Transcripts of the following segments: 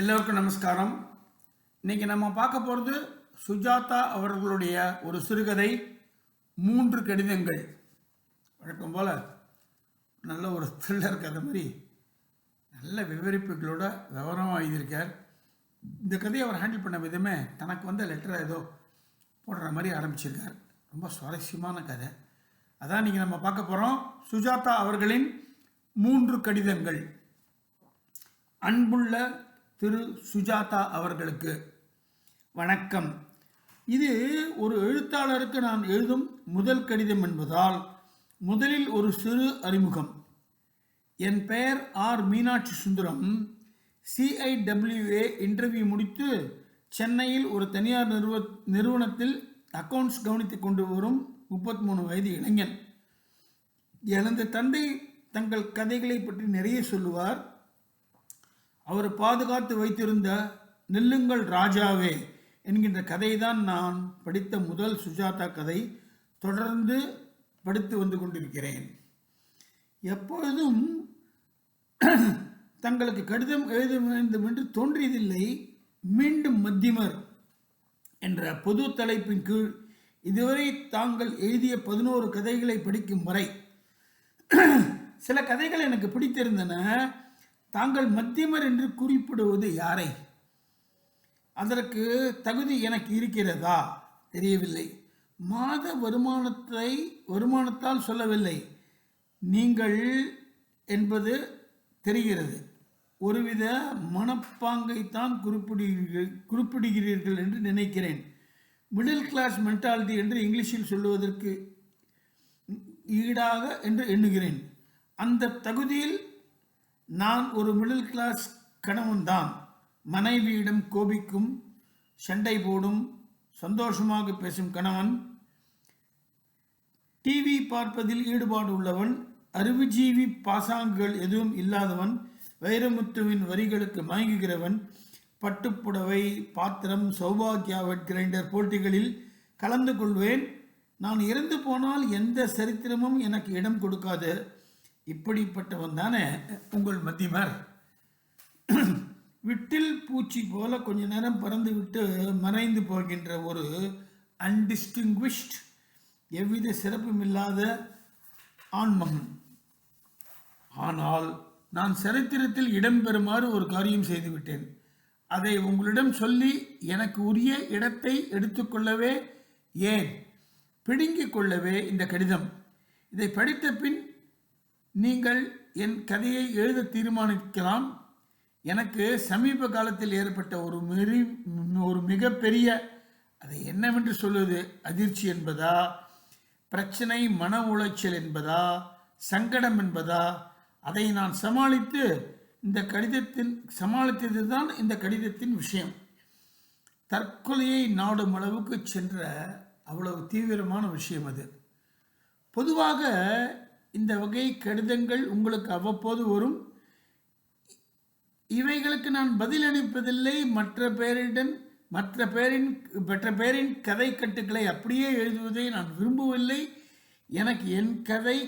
எல்லோருக்கும் நமஸ்காரம். இன்னைக்கு நம்ம பார்க்க போகிறது சுஜாதா அவர்களுடைய ஒரு சிறுகதை மூன்று கடிதங்கள். வழக்கம் போல் நல்ல ஒரு த்ரில்லர் கதை மாதிரி நல்ல விவரிப்புகளோட விவரமாக எழுதியிருக்கார். இந்த கதையை அவர் ஹேண்டில் பண்ண விதமே தனக்கு வந்த லெட்டரை ஏதோ போடுற மாதிரி ஆரம்பிச்சிருக்கார். ரொம்ப சுவாரஸ்யமான கதை. அதான் இன்றைக்கி நம்ம பார்க்க போகிறோம் சுஜாதா அவர்களின் மூன்று கடிதங்கள். அன்புள்ள திரு சுஜாதா அவர்களுக்கு வணக்கம். இது ஒரு எழுத்தாளருக்கு நான் எழுதும் முதல் கடிதம் என்பதால் முதலில் ஒரு சிறு அறிமுகம். என் பெயர் R Meenakshi Sundaram. CIWA interview முடித்து சென்னையில் ஒரு தனியார் நிறுவ நிறுவனத்தில் அக்கவுண்ட்ஸ் கவனித்துக் கொண்டு வரும் முப்பத்தி மூணு வயது இளைஞன். எனது தந்தை தங்கள் கதைகளை பற்றி நிறைய சொல்லுவார். அவர் பாதுகாத்து வைத்திருந்த நெல்லுங்கள் ராஜாவே என்கின்ற கதையை தான் நான் படித்த முதல் சுஜாதா கதை தொடர்ந்து படித்து வந்து கொண்டிருக்கிறேன். எப்பொழுதும் தங்களுக்கு கடிதம் எழுத வேண்டும் என்று தோன்றியதில்லை மீண்டும் மத்தியமர் என்ற பொது தலைப்பின் கீழ் இதுவரை தாங்கள் எழுதிய பதினோரு கதைகளை படிக்கும் வரை. சில கதைகள் எனக்கு பிடித்திருந்தன. தாங்கள் மத்தியமர் என்று குறிப்பிடுவது யாரை? அதற்கு தகுதி எனக்கு இருக்கிறதா? தெரியவில்லை. மாத வருமானத்தை வருமானத்தால் சொல்லவில்லை. நீங்கள் என்பது தெரிகிறது. ஒருவித மனப்பாங்கைத்தான் குறிப்பிடுகிறீர்கள் குறிப்பிடுகிறீர்கள் என்று நினைக்கிறேன். மிடில் கிளாஸ் மென்டாலிட்டி என்று இங்கிலீஷில் சொல்லுவதற்கு ஈடாக என்று எண்ணுகிறேன். அந்த தகுதியில் நான் ஒரு மிடில் கிளாஸ் கணவன்தான். மனைவியிடம் கோபிக்கும் சண்டை போடும் சந்தோஷமாக பேசும் கணவன். டிவி பார்ப்பதில் ஈடுபாடு உள்ளவன் அறிவுஜீவி பாசாங்குகள் எதுவும் இல்லாதவன் வைரமுத்துவின் வரிகளுக்கு மயங்குகிறவன் பட்டுப்புடவை பாத்திரம் சௌபாகியாவட் கிரைண்டர் போட்டிகளில் கலந்து கொள்வேன். நான் இறந்து போனால் எந்த சரித்திரமும் எனக்கு இடம் கொடுக்காது. இப்படிப்பட்டவன் தானே உங்கள் மத்தியமர் விட்டில் பூச்சி போல கொஞ்ச நேரம் பறந்து விட்டு மறைந்து போகின்ற ஒரு அன்டிஸ்டிங்விஷ்ட் எவ்வித சிறப்பும் இல்லாத ஆண்மகன். ஆனால் நான் சரித்திரத்தில் இடம்பெறுமாறு ஒரு காரியம் செய்துவிட்டேன். அதை உங்களிடம் சொல்லி எனக்கு உரிய இடத்தை எடுத்துக்கொள்ளவே ஏன்? பிடுங்கிக் கொள்ளவே இந்த கடிதம். இதை படித்த பின் நீங்கள் என் கதையை எழுத தீர்மானிக்கலாம். எனக்கு சமீப காலத்தில் ஏற்பட்ட ஒரு மெரி ஒரு மிகப்பெரிய அதை என்னவென்று சொல்வது அதிர்ச்சி என்பதா? பிரச்சனை மன உளைச்சல் என்பதா? சங்கடம் என்பதா? அதை நான் சமாளித்து இந்த கடிதத்தின் சமாளித்தது தான் இந்த கடிதத்தின் விஷயம். தற்கொலையை நாடும் அளவுக்கு சென்ற அவ்வளவு தீவிரமான விஷயம் அது. பொதுவாக இந்த வகை கடிதங்கள் உங்களுக்கு அவ்வப்போது வரும். இவைகளுக்கு நான் பதில் அளிப்பதில்லை. மற்ற பேரிடன் மற்ற பேரின் மற்ற பேரின் கதை கட்டுக்களை அப்படியே எழுதுவதை நான் விரும்பவில்லை. எனக்கு என் கதை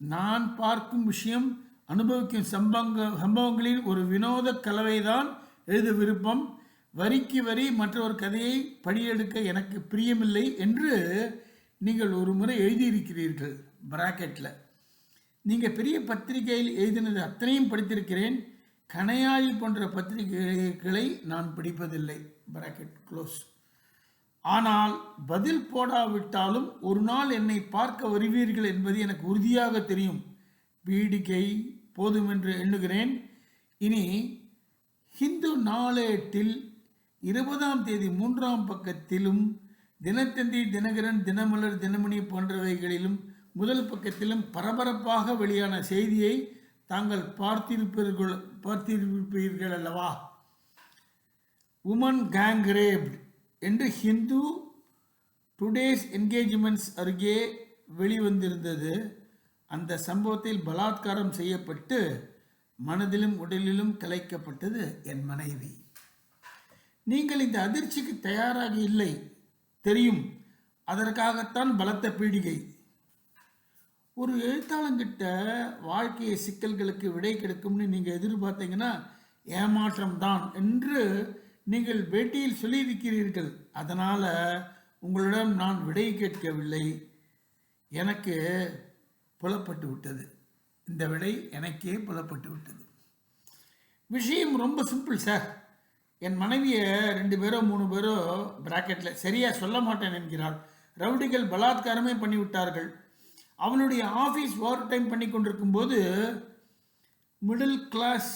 நான் பார்க்கும் விஷயம் அனுபவிக்கும் சம்பங்க சம்பவங்களின் ஒரு வினோத கலவைதான் எழுத விருப்பம் வரிக்கு வரி மற்ற ஒரு கதையை படியெடுக்க எனக்கு பிரியமில்லை என்று நீங்கள் ஒரு முறை எழுதியிருக்கிறீர்கள். பிராக்கெட்டில் நீங்கள் பெரிய பத்திரிகையில் எழுதினது அத்தனையும் படித்திருக்கிறேன். கணையாழி போன்ற பத்திரிகைகளை நான் படிப்பதில்லை. பிராக்கெட் க்ளோஸ் ஆனால் பதில் போடாவிட்டாலும் ஒரு நாள் என்னை பார்க்க வருவீர்கள் என்பது எனக்கு உறுதியாக தெரியும். பீடிகை போதும் என்று எண்ணுகிறேன். இனி ஹிந்து நாளேட்டில் இருபதாம் தேதி மூன்றாம் பக்கத்திலும் தினத்தந்தி தினகரன் தினமலர் தினமணி போன்றவைகளிலும் முதல் பக்கத்திலும் பரபரப்பாக வெளியான செய்தியை தாங்கள் பார்த்திருப்பீர்கள் பார்த்திருப்பீர்கள் அல்லவா? உமன் கேங் ரேப்ட் என்று ஹிந்து டுடேஸ் என்கேஜ்மெண்ட்ஸ் அருகே வெளிவந்திருந்தது. அந்த சம்பவத்தில் பலாத்காரம் செய்யப்பட்டு மனதிலும் உடலிலும் கலைக்கப்பட்டது என் மனைவி. நீங்கள் இந்த அதிர்ச்சிக்கு தயாராக இல்லை. தெரியும். அதற்காகத்தான் பலத்த பீடிகை. ஒரு எழுத்தாளங்கிட்ட வாழ்க்கையை சிக்கல்களுக்கு விடை கிடைக்கும்னு நீங்கள் எதிர்பார்த்தீங்கன்னா ஏமாற்றம்தான் என்று நீங்கள் பேட்டியில் சொல்லியிருக்கிறீர்கள். அதனால் உங்களிடம் நான் விடை கேட்கவில்லை. எனக்கு புலப்பட்டு விட்டது. இந்த விடை எனக்கே புலப்பட்டு விட்டது. விஷயம் ரொம்ப சிம்பிள் சார். என் மனைவியை ரெண்டு பேரோ மூணு பேரோ பிராக்கெட்டில் சரியாக சொல்ல மாட்டேன் என்கிறாள். ரவுடிகள் பலாத்காரமே பண்ணிவிட்டார்கள். அவனுடைய ஆஃபீஸ் ஓவர் டைம் பண்ணி கொண்டிருக்கும் போது மிடில் கிளாஸ்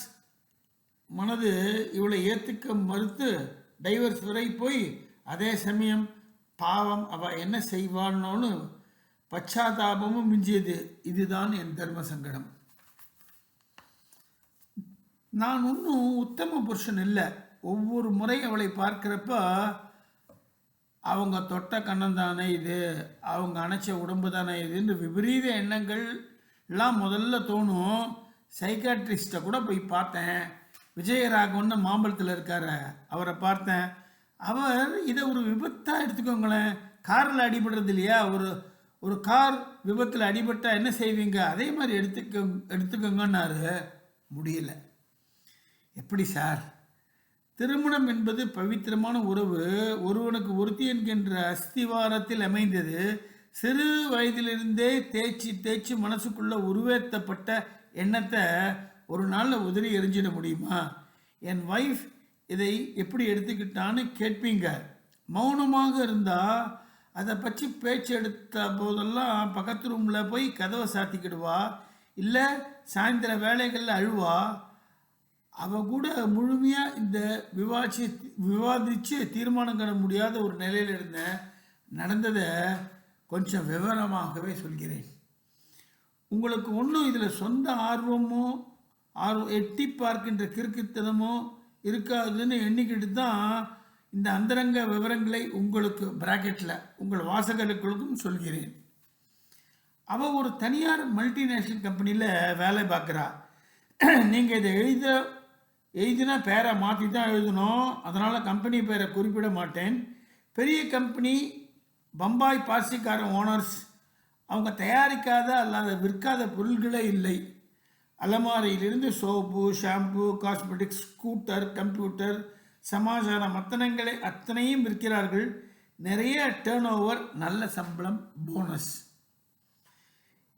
மனது இவளை ஏற்றுக்க மறுத்து டைவர்ஸ் வரை போய் அதே சமயம் பாவம் அவ என்ன செய்வாள்னு பச்சாதாபமும் மிஞ்சியது. இதுதான் என் தர்ம சங்கடம். நான் ஒன்றும் உத்தம புருஷன் இல்லை. ஒவ்வொரு முறை அவளை பார்க்குறப்ப அவங்க தொட்ட கண்ணம் தானே இது? அவங்க அணைச்ச உடம்பு தானே இதுன்னு விபரீத எண்ணங்கள்லாம் முதல்ல தோணும். சைக்காட்ரிஸ்ட்டை கூட போய் பார்த்தேன். விஜயராகவன் மாம்பழத்தில் இருக்காரு. அவரை பார்த்தேன். அவர் இதை ஒரு விபத்தாக எடுத்துக்கோங்களேன். காரில் அடிபடுறது இல்லையா? ஒரு ஒரு கார் விபத்தில் அடிபட்டால் என்ன செய்வீங்க? அதே மாதிரி எடுத்துக்க எடுத்துக்கோங்கன்னாரு. முடியல. எப்படி சார்? திருமணம் என்பது பவித்திரமான உறவு. ஒருவனுக்கு ஒருத்தி என்கின்ற அஸ்திவாரத்தில் அமைந்தது. சிறு வயதிலிருந்தே தேய்ச்சி தேய்ச்சி மனசுக்குள்ள உருவேற்றப்பட்ட எண்ணத்தை ஒரு நாளில் உதறி எரிஞ்சிட முடியுமா? என் ஒய்ஃப் இதை எப்படி எடுத்துக்கிட்டான்னு கேட்பீங்க. மௌனமாக இருந்தால் அதை பற்றி பேச்சு எடுத்த போதெல்லாம் பக்கத்து ரூமில் போய் கதவை சாத்திக்கிடுவா. இல்லை சாயந்தர வேலைகளில் அழுவா. அவ கூட முழுமையாக இந்த விவாச்சி விவாதித்து தீர்மானம் காண முடியாத ஒரு நிலையில் இருந்தேன் நடந்ததை கொஞ்சம் விவரமாகவே சொல்கிறேன். உங்களுக்கு ஒன்றும் இதில் சொந்த ஆர்வமோ ஆர்வம் எட்டி பார்க்கின்ற கிறுக்குத்தனமோ இருக்காதுன்னு எண்ணிக்கிட்டு தான் இந்த அந்தரங்க விவரங்களை உங்களுக்கு பிராக்கெட்டில் உங்கள் வாசகர்களுக்கும் சொல்கிறேன். அவள் ஒரு தனியார் மல்டிநேஷ்னல் கம்பெனியில் வேலை பார்க்குறா. நீங்கள் இதை எழுத எழுதினா பேரை மாற்றி தான் எழுதணும். அதனால் கம்பெனி பேரை குறிப்பிட மாட்டேன். பெரிய கம்பெனி பம்பாய் பாசிக்கார ஓனர்ஸ் அவங்க தயாரிக்காத அல்லாத விற்காத பொருள்களே இல்லை. அலமாரியிலிருந்து soap shampoo cosmetics scooter computer சமாச்சார மத்தனங்களை அத்தனையும் விற்கிறார்கள். நிறைய டேர்ன் ஓவர் நல்ல சம்பளம் போனஸ்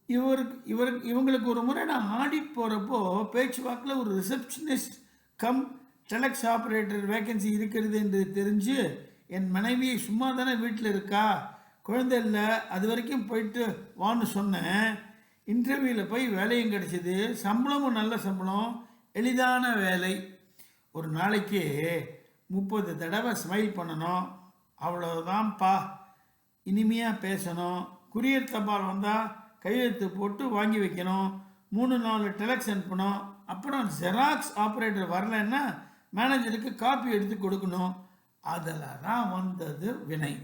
இவருக்கு இவருக்கு இவங்களுக்கு ஒரு முறை நான் ஆடிட் போகிறப்போ பேச்சுவாக்கில் ஒரு receptionist cum telex operator vacancy இருக்கிறது என்று தெரிஞ்சு என் மனைவி சும்மா தானே வீட்டில் இருக்கா? குழந்தை இல்லை அது வரைக்கும் போயிட்டு வான்னு சொன்னேன். இன்டர்வியூவில் போய் வேலையும் கிடச்சிது. சம்பளமும் நல்ல சம்பளம் எளிதான வேலை. ஒரு நாளைக்கு முப்பது தடவை ஸ்மைல் பண்ணணும். அவ்வளோதான்ப்பா இனிமையாக பேசணும். குரியர் தபால் வந்தால் கையெழுத்து போட்டு வாங்கி வைக்கணும். மூணு நாலு டெலக்ஸ் அனுப்பணும். அப்புறம் ஜெராக்ஸ் ஆப்ரேட்டர் வரலைன்னா மேனேஜருக்கு காப்பி எடுத்து கொடுக்கணும். அதில் தான் வந்தது வினை.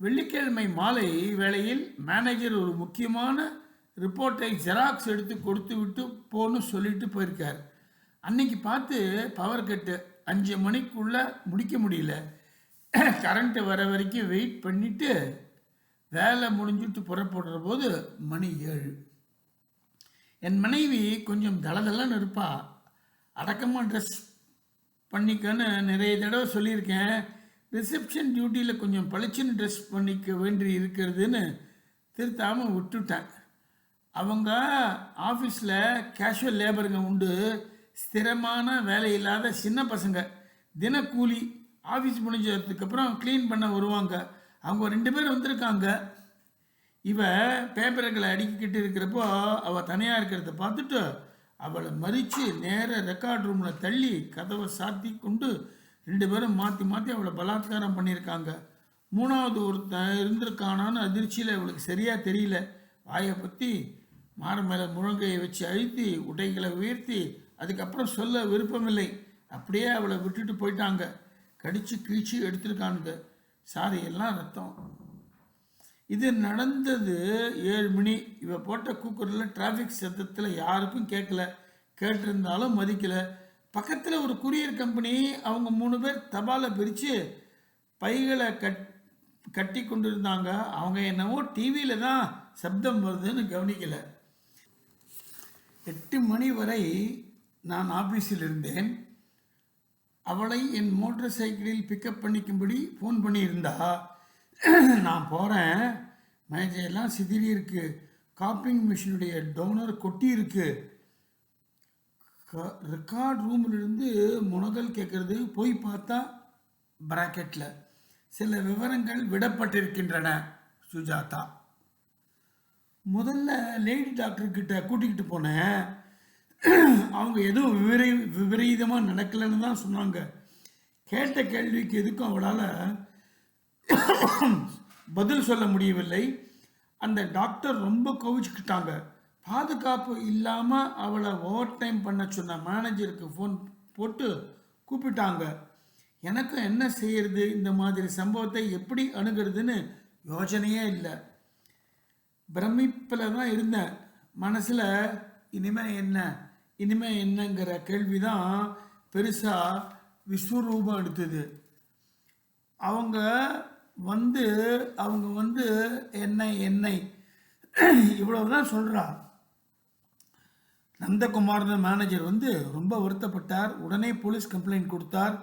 வெள்ளிக்கிழமை மாலை வேளையில் மேனேஜர் ஒரு முக்கியமான ரிப்போர்ட்டை ஜெராக்ஸ் எடுத்து கொடுத்து விட்டு போன்னு சொல்லிட்டு போயிருக்கார். அன்னைக்கு பார்த்து பவர் கட்டு அஞ்சு மணிக்குள்ளே முடிக்க முடியல. கரண்ட்டு வர வரைக்கும் வெயிட் பண்ணிவிட்டு வேலை முடிஞ்சுட்டு புறப்படுற போது மணி ஏழு. என் மனைவி கொஞ்சம் தளதளன்னு இருப்பா. அடக்கமாக ட்ரெஸ் பண்ணிக்கன்னு நிறைய தடவை சொல்லியிருக்கேன். ரிசப்ஷன் டியூட்டியில் கொஞ்சம் பளிச்சுன்னு ட்ரெஸ் பண்ணிக்க வேண்டி இருக்கிறதுன்னு திருத்தாமல் விட்டுட்டேன். அவங்க ஆஃபீஸில் கேஷுவல் லேபருங்க உண்டு. ஸ்திரமான வேலை இல்லாத சின்ன பசங்க. தினக்கூலி ஆஃபீஸ் முடிஞ்சதுக்கப்புறம் க்ளீன் பண்ண வருவாங்க. அவங்க ரெண்டு பேர் வந்திருக்காங்க. இவ பேப்பரங்களை அடுக்கிக்கிட்டு இருக்கிறப்போ அவள் தனியாக இருக்கிறத பார்த்துட்டு அவளை மறித்து நேர ரெக்கார்ட் ரூமில் தள்ளி கதவை சாத்தி கொண்டு ரெண்டு பேரும் மாற்றி மாற்றி அவளை பலாத்காரம் பண்ணியிருக்காங்க. மூணாவது ஒருத்தன் இருந்திருக்கானான்னு அதிர்ச்சியில் அவளுக்கு சரியாக தெரியல. வாயை பற்றி மாற மேலே முழங்கையை வச்சு அழுத்தி உடைகளை உயர்த்தி அதுக்கப்புறம் சொல்ல விருப்பமில்லை. அப்படியே அவளை விட்டுட்டு போயிட்டாங்க. கடித்து கிழிச்சு எடுத்திருக்கானுங்க. சாரி எல்லாம் ரத்தம். இது நடந்தது ஏழு மணி. இவ போட்ட கூக்குரில் டிராஃபிக் சத்தத்தில் யாருக்கும் கேட்கல. கேட்டிருந்தாலும் மதிக்கல. பக்கத்தில் ஒரு குரியர் கம்பெனி அவங்க மூணு பேர் தபாலை பிரித்து பைகளை கட் கட்டி கொண்டு இருந்தாங்க அவங்க என்னவோ டிவியில் தான் சப்தம் வருதுன்னு கவனிக்கலை. எட்டு மணி வரை நான் ஆஃபீஸில் இருந்தேன். அவளை என் மோட்டார் சைக்கிளில் பிக்கப் பண்ணிக்கும்படி ஃபோன் பண்ணியிருந்தா. நான் போகிறேன் மேஜையெல்லாம் சிதறி இருக்கு. காப்பிங் மிஷினுடைய டோனர் கொட்டி இருக்கு. ரெக்கார்ட் ரூமிலிருந்து முனகல் கேட்குறது போய் பார்த்தா பிராக்கெட்டில் சில விவரங்கள் விடப்பட்டிருக்கின்றன சுஜாதா. முதல்ல லேடி டாக்டர்கிட்ட கூட்டிக்கிட்டு போனேன். அவங்க எதுவும் விபரீ விபரீதமாக நடக்கலைன்னு தான் சொன்னாங்க. கேட்ட கேள்விக்கு எதுக்கும் அவளால் பதில் சொல்ல முடியவில்லை. அந்த டாக்டர் ரொம்ப கோவிச்சுக்கிட்டாங்க. பாதுகாப்பு இல்லாமல் அவளை ஓவர் டைம் பண்ண சொன்ன மேனேஜருக்கு ஃபோன் போட்டு கூப்பிட்டாங்க. எனக்கும் என்ன செய்யறது? இந்த மாதிரி சம்பவத்தை எப்படி அணுகிறதுன்னு யோசனையே இல்லை. பிரமிப்பில் தான் இருந்தேன். மனசில் இனிமே என்ன? இனிமே என்னங்கிற கேள்வி தான் பெருசாக விஸ்வரூபம் எடுத்தது. அவங்க வந்து அவங்க வந்து என்னை என்னை. இவ்வளவுதான் சொல்கிறா நந்தகுமார்னு மேனேஜர் வந்து ரொம்ப வருத்தப்பட்டார். உடனே போலீஸ் கம்ப்ளைண்ட் கொடுத்தார்.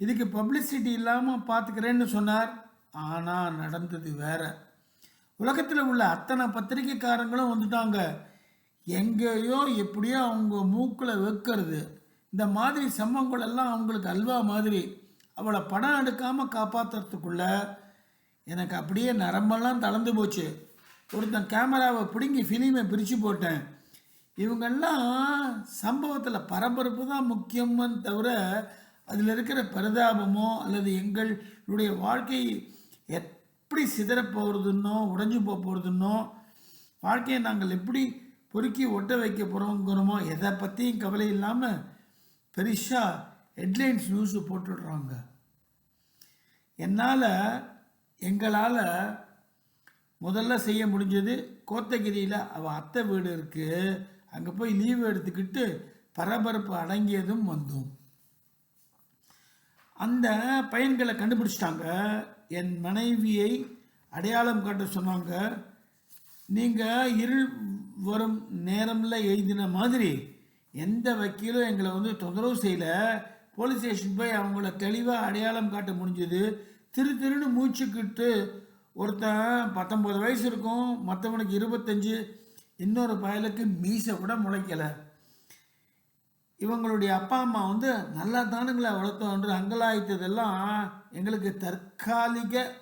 இதுக்கு பப்ளிசிட்டி இல்லாமல் பார்த்துக்கிறேன்னு சொன்னார். ஆனால் நடந்தது வேற. உலகத்தில் உள்ள அத்தனை பத்திரிக்கைக்காரங்களும் வந்துட்டாங்க. எங்கேயோ எப்படியோ அவங்க மூக்கில் வைக்கிறது. இந்த மாதிரி சம்பவங்கள் எல்லாம் அவங்களுக்கு அல்வா மாதிரி. அவளை படம் எடுக்காமல் காப்பாற்றுறதுக்குள்ள எனக்கு அப்படியே நரம்பெல்லாம் தளர்ந்து போச்சு. ஒருத்தன் கேமராவை பிடுங்கி ஃபிலிமை பிரித்து போட்டேன். இவங்கெல்லாம் சம்பவத்தில் பரபரப்பு தான் முக்கியம்னு தவிர அதில் இருக்கிற பரிதாபமோ அல்லது எங்களுடைய வாழ்க்கை எப்படி சிதறப் போகிறதுன்னோ போக போகிறதுன்னோ வாழ்க்கையை நாங்கள் எப்படி பொறுக்கி ஒட்ட வைக்க போகிறோங்கிறோமோ எதை பற்றியும் கவலை இல்லாமல் பெருசாக ஹெட்லைன்ஸ் நியூஸு போட்டுடுறாங்க. என்னால் எங்களால் முதல்ல செய்ய முடிஞ்சது கோத்தகிரியில் அவள் அத்தை வீடு இருக்குது அங்கே போய் லீவு எடுத்துக்கிட்டு பரபரப்பு அடங்கியதும் வந்தோம். அந்த பையன்களை கண்டுபிடிச்சிட்டாங்க. என் மனைவியை அடையாளம் காட்ட சொன்னாங்க. நீங்கள் இருள் வரும் நேரமில் எழுதின மாதிரி எந்த வக்கீலும் எங்களை வந்து தொந்தரவு செய்யல. போலீஸ் ஸ்டேஷன் போய் அவங்கள தெளிவாக அடையாளம் காட்ட முடிஞ்சது. திரு திருன்னு மூச்சுக்கிட்டு ஒருத்தன் பத்தொம்பது வயசு இருக்கும் மற்றவனுக்கு இருபத்தஞ்சு இன்னொரு பயலுக்கு மீசை கூட முளைக்கலை. இவங்களுடைய அப்பா அம்மா வந்து நல்லா தானுங்களை வளர்த்தோன்று அங்கலாய்த்ததெல்லாம் எங்களுக்கு தற்காலிகமான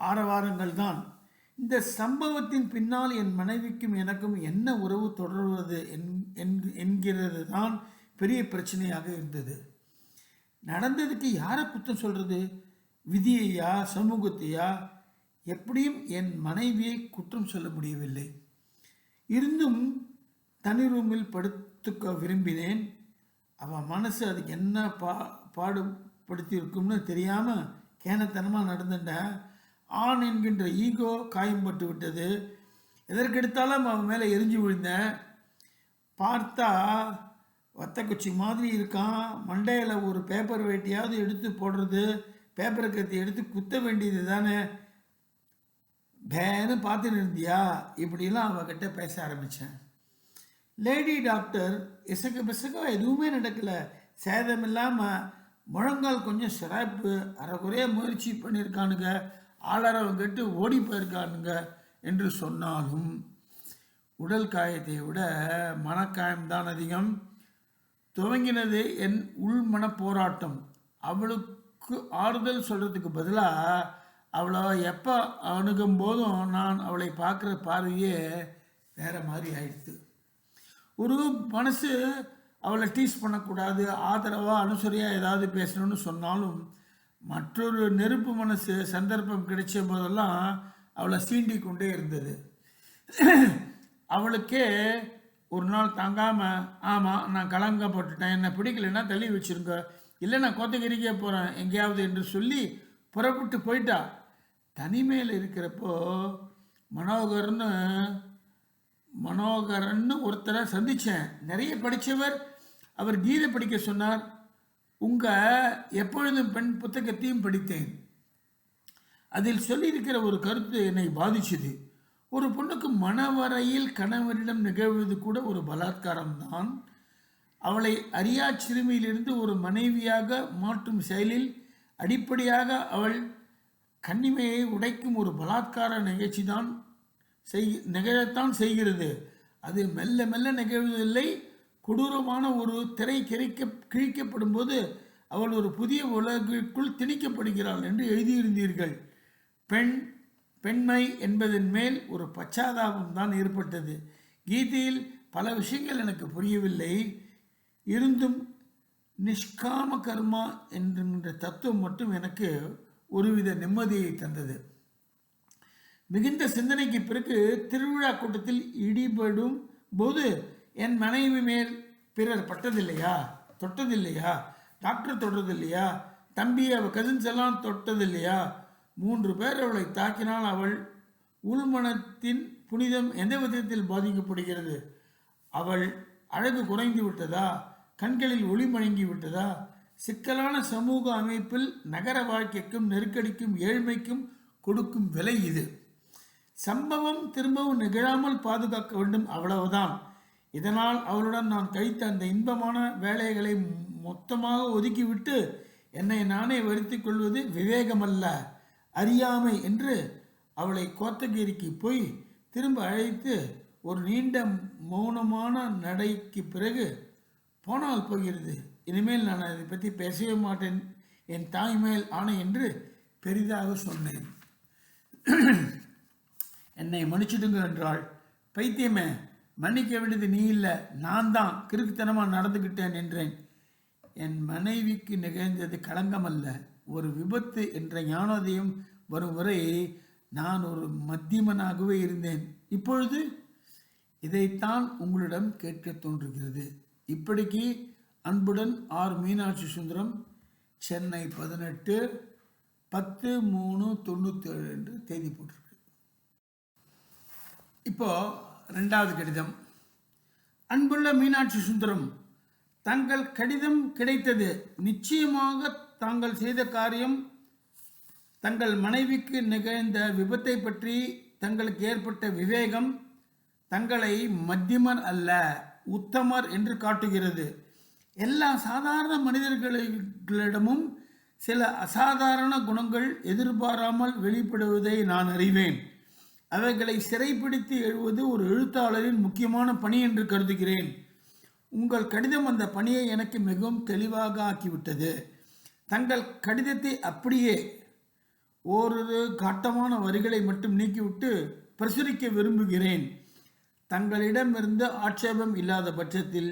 ஆரவாரங்கள் தான். இந்த சம்பவத்தின் பின்னால் என் மனைவிக்கும் எனக்கும் என்ன உறவு தொடர்வது என்- என்- என்கிறது தான் பெரிய பிரச்சனையாக இருந்தது. நடந்ததுக்கு யாரை குத்தம் சொல்கிறது விதியையா சமூகத்தையா? எப்படியும் என் மனைவியை குற்றம் சொல்ல முடியவில்லை. இருந்தும் தனி ரூமில் படுத்துக்க விரும்பினேன். அவன் மனசு அதுக்கு என்ன பா பாடுபடுத்தியிருக்கும்னு தெரியாமல் கேனத்தனமாக நடந்துட்டேன் ஆண் என்கின்ற ஈகோ காயம்பட்டு விட்டது. எதற்கெடுத்தாலும் அவன் மேலே எரிஞ்சு விழுந்தேன். பார்த்தா வத்தக்குச்சி மாதிரி இருக்கான் மண்டையில் ஒரு பேப்பர் வேட்டியாவது எடுத்து போடுறது பேப்பர் கத்தி எடுத்து குத்த வேண்டியது தானே. பேன்னு பார்த்துன்னு இருந்தியா? இப்படிலாம் அவகிட்ட பேச ஆரம்பித்தேன் லேடி டாக்டர் இசக்க பிசக்க எதுவுமே நடக்கலை. சேதம் இல்லாமல் முழங்கால் கொஞ்சம் சிராய்ப்பு அரைக்குறைய முயற்சி பண்ணியிருக்கானுங்க ஆளரவம் கெட்டு ஓடி போயிருக்கானுங்க என்று சொன்னாலும் உடல் காயத்தை விட மனக்காயம்தான் அதிகம். துவங்கினது என் உள்மன போராட்டம் அவளுக்கு ஆறுதல் சொல்கிறதுக்கு பதிலாக அவளை எப்போ அணுகும் போதும் நான் அவளை பார்க்குற பார்வையே வேற மாதிரி ஆயிடுது ஒரு மனசு அவளை டீஸ் பண்ணக்கூடாது ஆதரவாக அனுசரியாக ஏதாவது பேசணும்னு சொன்னாலும் மற்றொரு நெருப்பு மனசு சந்தர்ப்பம் கிடைச்ச போதெல்லாம் அவளை சீண்டிக் கொண்டே இருந்தது. அவளுக்கே ஒரு நாள் தாங்காமல் ஆமாம் நான் கலங்கப்பட்டுட்டேன் என்னை பிடிக்கலன்னா தள்ளி வச்சிருங்க. இல்லை நான் கோத்தகிரிக்கே போகிறேன் எங்கேயாவது என்று சொல்லி புறப்பட்டு போயிட்டா. தனிமையில் இருக்கிறப்போ மனோகர்னு மனோகரன்னு ஒருத்தரை சந்தித்தேன் நிறைய படித்தவர் அவர் கீதை படிக்க சொன்னார். உங்கள் எப்பொழுதும் பெண் புத்தகத்தையும் படித்தேன். அதில் சொல்லியிருக்கிற ஒரு கருத்து என்னை பாதிச்சுது. ஒரு பொண்ணுக்கு மனவரையில் கணவரிடம் நிகழ்வது கூட ஒரு பலாத்காரம் தான் அவளை அறியா சிறுமியிலிருந்து ஒரு மனைவியாக மாற்றும் செயலில் அடிப்படையாக அவள் கன்னிமையை உடைக்கும் ஒரு பலாத்கார நிகழ்ச்சி தான் செய் நிகழத்தான் செய்கிறது. அது மெல்ல மெல்ல நிகழ்வதில்லை. கொடூரமான ஒரு திரை கிழிக்க கிழிக்கப்படும் போது அவள் ஒரு புதிய உலகிற்குள் திணிக்கப்படுகிறாள் என்று எழுதியிருந்தீர்கள். பெண் பெண்மை என்பதன் மேல் ஒரு பச்சாதாபம் தான் ஏற்பட்டது. கீதையில் பல விஷயங்கள் எனக்கு புரியவில்லை. இருந்தும் நிஷ்காம கர்மா என்கின்ற தத்துவம் மட்டும் எனக்கு ஒருவித நிம்மதியை தந்தது. மிகுந்த சிந்தனைக்கு பிறகு திருவிழா கூட்டத்தில் இடிபடும் போது என் மனைவி மேல் பிறர் பட்டதில்லையா? தொட்டதில்லையா? டாக்டர் தொட்டதில்லையா தம்பி அவள் கசின்ஸ் எல்லாம் தொட்டதில்லையா? மூன்று பேர் அவளை தாக்கினால் அவள் உள்மனத்தின் புனிதம் எந்த விதத்தில் பாதிக்கப்படுகிறது? அவள் அழகு குறைந்து விட்டதா? கண்களில் ஒளி மழங்கி விட்டதா? சிக்கலான சமூக அமைப்பில் நகர வாழ்க்கைக்கும் நெருக்கடிக்கும் ஏழ்மைக்கும் கொடுக்கும் விலை இது. சம்பவம் திரும்பவும் நிகழாமல் பாதுகாக்க வேண்டும் அவ்வளவுதான். இதனால் அவளுடன் நான் கழித்த அந்த இன்பமான வேலைகளை மொத்தமாக ஒதுக்கிவிட்டு என்னை நானே வருத்திக் கொள்வது விவேகமல்ல. அறியாமை என்று அவளை கோத்தகிரிக்கு போய் திரும்ப அழைத்து ஒரு நீண்ட மௌனமான நடைக்கு பிறகு போனால் போகிறது. இனிமேல் நான் அதை பற்றி பேசவே மாட்டேன். என் தாய் மேல் ஆணை என்று பெரிதாக சொன்னேன். என்னை மன்னிச்சிடுங்க என்றாள். பைத்தியமே மன்னிக்க வேண்டியது நீ இல்லை நான் தான் கிறுக்குத்தனமாக நடந்துக்கிட்டேன் என்றேன். என் மனைவிக்கு நிகழ்ந்தது களங்கமல்ல ஒரு விபத்து என்ற ஞானோதயம் வரும் வரை நான் ஒரு மத்தியமனாகவே இருந்தேன். இப்பொழுது இதைத்தான் உங்களிடம் கேட்க தோன்றுகிறது. இப்படிக்கு அன்புடன் ஆர் மீனாட்சி சுந்தரம் சென்னை பதினெட்டு பத்து மூணு தொண்ணூற்றேழு என்று தேதி போட்டிருக்கு. இப்போ ரெண்டாவது கடிதம். அன்புள்ள மீனாட்சி சுந்தரம் தங்கள் கடிதம் கிடைத்தது நிச்சயமாக தாங்கள் செய்த காரியம் தங்கள் மனைவிக்கு நிகழ்ந்த விபத்தை பற்றி தங்களுக்கு ஏற்பட்ட விவேகம் தங்களை மத்தியமர் அல்ல உத்தமர் என்று காட்டுகிறது. எல்லா சாதாரண மனிதர்களிடமும் சில அசாதாரண குணங்கள் எதிர்பாராமல் வெளிப்படுவதை நான் அறிவேன். அவைகளை சிறைப்பிடித்து எழுவது ஒரு எழுத்தாளரின் முக்கியமான பணி என்று கருதுகிறேன். உங்கள் கடிதம் அந்த பணியை எனக்கு மிகவும் தெளிவாக ஆக்கிவிட்டது. தங்கள் கடிதத்தை அப்படியே ஓரிரு காட்டமான வரிகளை மட்டும் நீக்கிவிட்டு பிரசுரிக்க விரும்புகிறேன். தங்களிடமிருந்து ஆட்சேபம் இல்லாத பட்சத்தில்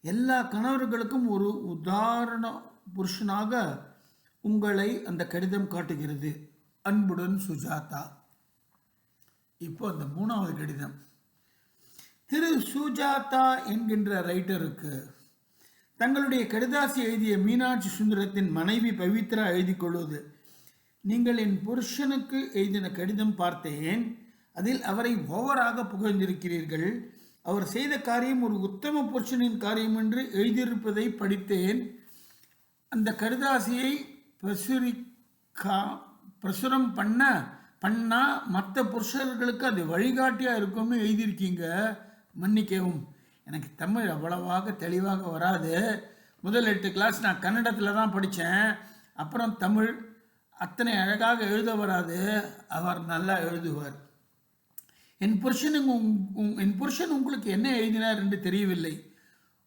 எல்லா கணவர்களுக்கும் ஒரு உதாரண புருஷனாக உங்களை அந்த கடிதம் காட்டுகிறது. அன்புடன் சுஜாதா. இப்போ அந்த மூணாவது கடிதம். திரு சுஜாதா என்கின்ற ரைட்டருக்கு தங்களுடைய கடிதாசி எழுதிய மீனாட்சி சுந்தரத்தின் மனைவி பவித்ரா எழுதி கொள்வது. நீங்கள் என் புருஷனுக்கு எழுதின கடிதம் பார்த்தேன். அதில் அவரை ஓவராக புகழ்ந்திருக்கிறீர்கள். அவர் செய்த காரியம் ஒரு உத்தம புருஷனின் காரியம் என்று எழுதியிருப்பதை படித்தேன். அந்த கடிதாசியை பிரசுரிக்கா பிரசுரம் பண்ண பண்ணால் மற்ற புருஷர்களுக்கு அது வழிகாட்டியாக இருக்கும்னு எழுதியிருக்கீங்க. மன்னிக்கவும். எனக்கு தமிழ் அவ்வளவாக தெளிவாக வராது. முதல் எட்டு கிளாஸ் நான் கன்னடத்தில் தான் படித்தேன் அப்புறம் தமிழ் அத்தனை அழகாக எழுத வராது. அவர் நல்லா எழுதுவார். என் புருஷனுங்க என் புருஷன் உங்களுக்கு என்ன எழுதினார் என்று தெரியவில்லை.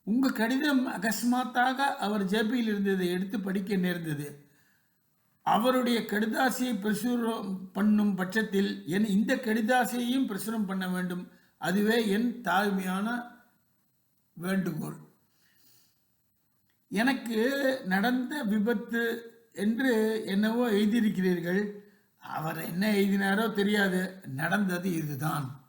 உங்கள் கடிதம் அகஸ்மாத்தாக அவர் ஜேபியில் இருந்ததை எடுத்து படிக்க நேர்ந்தது. அவருடைய கடிதாசியை பிரசுரம் பண்ணும் பட்சத்தில் என் இந்த கடிதாசியையும் பிரசுரம் பண்ண வேண்டும். அதுவே என் தாழ்மையான வேண்டுகோள். எனக்கு நடந்த விபத்து என்று என்னவோ எழுதியிருக்கிறீர்கள். அவர் என்ன எழுதினாரோ தெரியாது. நடந்தது இதுதான்.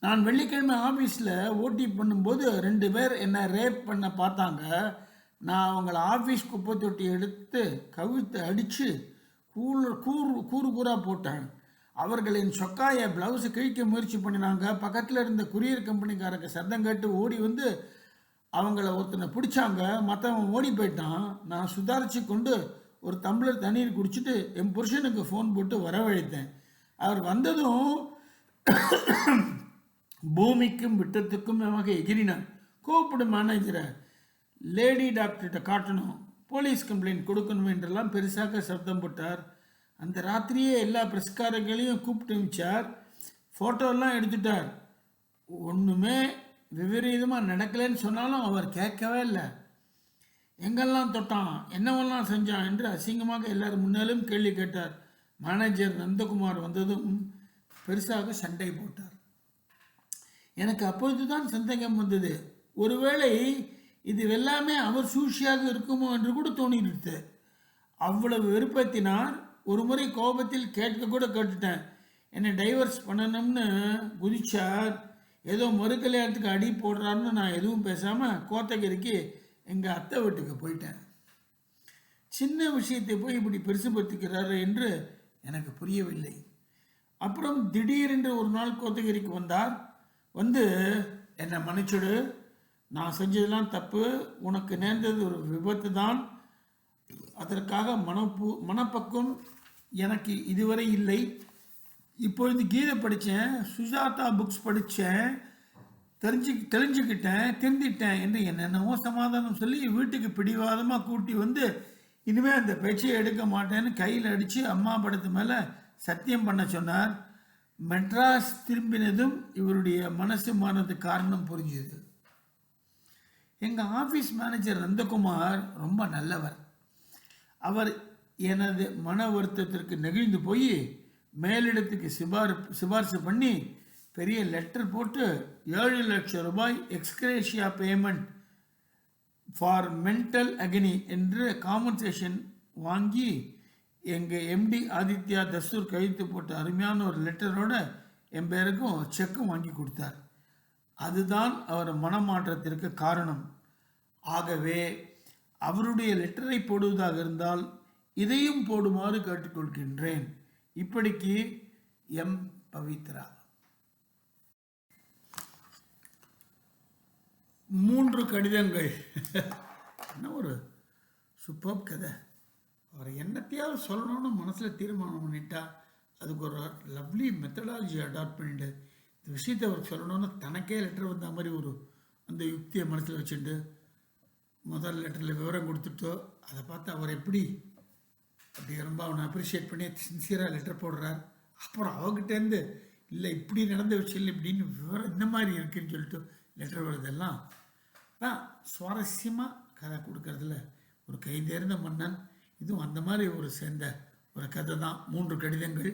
நான் வெள்ளிக்கிழமை ஆஃபீஸில் ஓட்டி பண்ணும்போது ரெண்டு பேர் என்னை ரேப் பண்ண பார்த்தாங்க. நான் அவங்கள ஆஃபீஸ் குப்பை தொட்டி எடுத்து கவிழ்த்து அடித்து கூழ் கூறு கூறு கூறாக போட்டேன். அவர்களின் சொக்காயை ப்ளவுஸை கிழிக்க முயற்சி பண்ணினாங்க. பக்கத்தில் இருந்த குரியர் கம்பெனிக்காரங்க சத்தம் கேட்டு ஓடி வந்து அவங்கள ஒருத்தனை பிடிச்சாங்க. மற்றவன் ஓடி போயிட்டான். நான் சுதாரித்து கொண்டு ஒரு டம்ளர் தண்ணீர் குடிச்சிட்டு என் புருஷனுக்கு ஃபோன் போட்டு வரவழைத்தேன். அவர் வந்ததும் பூமிக்கும் விட்டத்துக்கும் நமக்கு எகிரினான். கூப்பிடு மேனேஜரை லேடி டாக்டர்கிட்ட காட்டணும். போலீஸ் கம்ப்ளைண்ட் கொடுக்கணும் என்றெல்லாம் பெருசாக சப்தம் போட்டார். அந்த ராத்திரியே எல்லா பிரஸ்காரங்களையும் கூப்பிட்டு வச்சார் ஃபோட்டோலாம் எடுத்துட்டார். ஒன்றுமே விபரீதமாக நடக்கலைன்னு சொன்னாலும் அவர் கேட்கவே இல்லை. எங்கெல்லாம் தொட்டான்? என்னவெல்லாம் செஞ்சான்? என்று அசிங்கமாக எல்லாரும் முன்னாலும் கேள்வி கேட்டார். மேனேஜர் நந்தகுமார் வந்ததும் பெருசாக சண்டை போட்டார். எனக்கு அப்பொழுதுதான் சந்தேகம் வந்தது. ஒருவேளை இது எல்லாமே அவர் சூழ்ச்சியாக இருக்குமோ என்று கூட தோணிடுது அவ்வளவு விருப்பத்தினார் ஒரு முறை கோபத்தில் கேட்க கூட கேட்டுட்டேன். என்னை டைவர்ஸ் பண்ணணும்னு குதிச்சார். ஏதோ மறு கல்யாணத்துக்கு அடி போடுறாருன்னு நான் எதுவும் பேசாமல் கோத்தகிரிக்கு எங்கள் அத்தை வீட்டுக்கு போயிட்டேன். சின்ன விஷயத்தை போய் இப்படி பெருசுபடுத்திக்கிறாரு என்று எனக்கு புரியவில்லை. அப்புறம் திடீரென்று ஒரு நாள் கோத்தகிரிக்கு வந்தார். வந்து என்னை மன்னிச்சுடு நான் செஞ்சதெல்லாம் தப்பு. உனக்கு நேர்ந்தது ஒரு விபத்து தான் அதற்காக மனப்பு மனப்பக்கம் எனக்கு இதுவரை இல்லை. இப்பொழுது கீதை படித்தேன் சுஜாதா புக்ஸ் படித்தேன் தெரிஞ்சு தெரிஞ்சுக்கிட்டேன் திருந்திட்டேன் என்று என்னென்னவோ சமாதானம் சொல்லி வீட்டுக்கு பிடிவாதமாக கூட்டி வந்து இனிமேல் அந்த பேச்சையை எடுக்க மாட்டேன்னு கையில் அடித்து அம்மா படத்து மேலே சத்தியம் பண்ண சொன்னார். மெட்ராஸ் திரும்பினதும் இவருடைய மனசு மானது காரணம் புரிஞ்சுது. எங்கள் ஆஃபீஸ் மேனேஜர் நந்தகுமார் ரொம்ப நல்லவர். அவர் எனது மன வருத்தத்திற்கு நெகிழ்ந்து போய் மேலிடத்துக்கு சிபார் சிபாரிசு பண்ணி பெரிய லெட்டர் போட்டு ஏழு லட்சம் ரூபாய் எக்ஸ்கிரேஷியா பேமெண்ட் ஃபார் மென்டல் அக்னி என்று காம்பன்சேஷன் வாங்கி எங்கள் எம்டி ஆதித்யா தஸ்தூர் கையெழுத்து போட்ட அருமையான ஒரு லெட்டரோட என் பேருக்கும் செக்கும் வாங்கி கொடுத்தார். அதுதான் அவர் மனமாற்றத்திற்கு காரணம். ஆகவே அவருடைய லெட்டரை போடுவதாக இருந்தால் இதையும் போடுமாறு கேட்டுக்கொள்கின்றேன். இப்படிக்கு எம். பவித்ரா. மூன்று கடிதங்கள். என்ன ஒரு சூப்பர் கதை. அவர் என்னத்தையாவது சொல்லணும்னு மனசில் தீர்மானம் பண்ணிட்டா அதுக்கு ஒரு லவ்லி மெத்தடாலஜி அடாப்ட் பண்ணிட்டு இந்த விஷயத்தை அவர் சொல்லணும்னு தனக்கே லெட்டர் வந்த மாதிரி ஒரு அந்த யுக்தியை மனசில் வச்சுட்டு முதல் லெட்டரில் விவரம் கொடுத்துட்டோ அதை பார்த்து அவர் எப்படி அப்படி ரொம்ப அவனை அப்ரிஷியேட் பண்ணி சின்சியராக லெட்டர் போடுறார். அப்புறம் அவகிட்டேருந்து இல்லை இப்படி நடந்த விஷயம் இப்படின்னு விவரம் இந்த மாதிரி இருக்குன்னு சொல்லிட்டு லெட்டர் வருதெல்லாம். தான் சுவாரஸ்யமாக கதை கொடுக்கறதுல. ஒரு கைதேர்ந்த மன்னன் இதுவும் அந்த மாதிரி ஒரு சேர்ந்த ஒரு கதை தான். மூன்று கடிதங்கள்.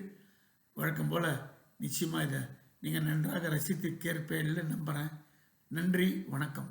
வழக்கம் போல் நிச்சயமாக இதை நீங்கள் நன்றாக ரசித்து கேட்பேன்னு நம்புகிறேன் நன்றி வணக்கம்.